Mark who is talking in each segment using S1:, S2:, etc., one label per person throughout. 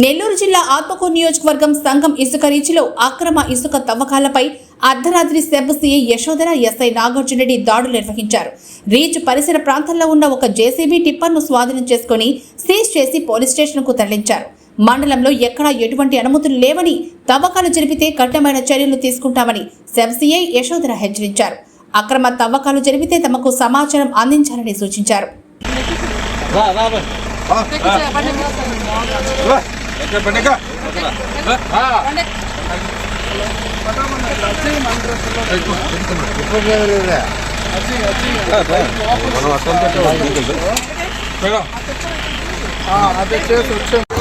S1: నెల్లూరు జిల్లా ఆత్మకూరు నియోజకవర్గం సంఘం ఇసుక రీచ్లో అక్రమ ఇసుక తవ్వకాలపై అర్ధరాత్రి SEB CI Yashodhara SI Nagarjuna Reddy దాడులు నిర్వహించారు. రీచ్ పరిసర ప్రాంతాల్లో ఉన్న ఒక జేసీబీ టిప్పర్ను స్వాధీనం చేసుకుని సీజ్ చేసి పోలీస్ స్టేషన్కు తరలించారు. మండలంలో ఎక్కడా ఎటువంటి అనుమతులు లేవని తవ్వకాలు జరిపితే కఠినమైన చర్యలు తీసుకుంటామని సెబ్ సీఐ యశోధర హెచ్చరించారు. అక్రమ తవ్వకాలు జరిపితే తమకు సమాచారం అందించాలని సూచించారు.
S2: రా
S3: అదే చేసి వచ్చాం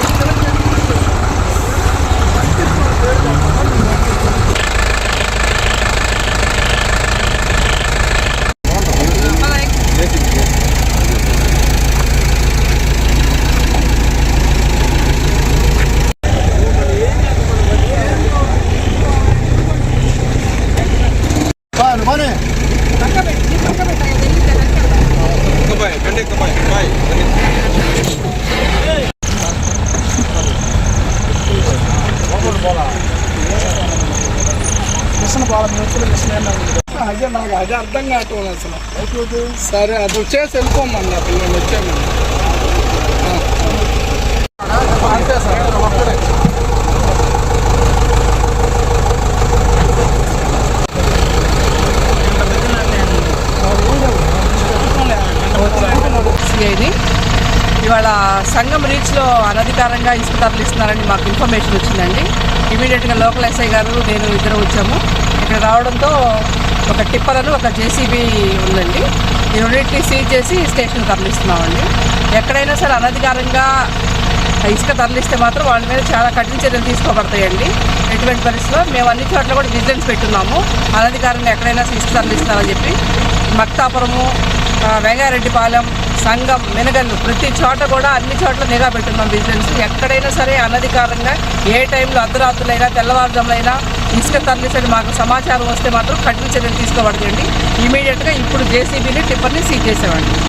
S3: మిషన్ మిషన్ ఏమన్నా అదే నాకు అదే అర్థం కావట్లేదు అసలు. సరే అది వచ్చేసి వెళ్ళిపోమన్నా పిల్లలు వచ్చామని అంతే సార్ ఒక్కడే
S4: ఇవాళ సంఘం రీచ్లో అనధికారంగా ఇసుక తరలిస్తున్నారని మాకు ఇన్ఫర్మేషన్ వచ్చిందండి. ఇమీడియట్గా లోకల్ ఎస్ఐ గారు నేను ఇద్దరు వచ్చాము. ఇక్కడ రావడంతో ఒక టిప్పర్ అని ఒక జేసీబీ ఉందండి. ఈ రెండింటిని సీజ్ చేసి స్టేషన్ తరలిస్తున్నామండి. ఎక్కడైనా సరే అనధికారంగా ఇసుక తరలిస్తే మాత్రం వాళ్ళ మీద చాలా కఠిన చర్యలు తీసుకోబడతాయండి. ఎటువంటి పరిస్థితుల్లో మేము అన్ని చోట్ల కూడా విజిలెన్స్ పెట్టున్నాము. అనధికారంగా ఎక్కడైనా ఇసుక తరలిస్తామని చెప్పి మక్తాపురము వెంగారెడ్డిపాలెం సంఘం మినగల్లు ప్రతి చోట కూడా అన్ని చోట్ల నిఘా పెట్టున్నాం విజిలెన్స్. ఎక్కడైనా సరే అనధికారంగా ఏ టైంలో అర్ధరాత్రులైనా తెల్లవారుజాములైనా ఇసుక తరలిసని మాకు సమాచారం వస్తే మాత్రం కఠిన చర్యలు తీసుకోబడతాయండి ఇమీడియట్గా ఇప్పుడు జేసీబీని టిప్పర్ని సీజ్ చేసేవాడి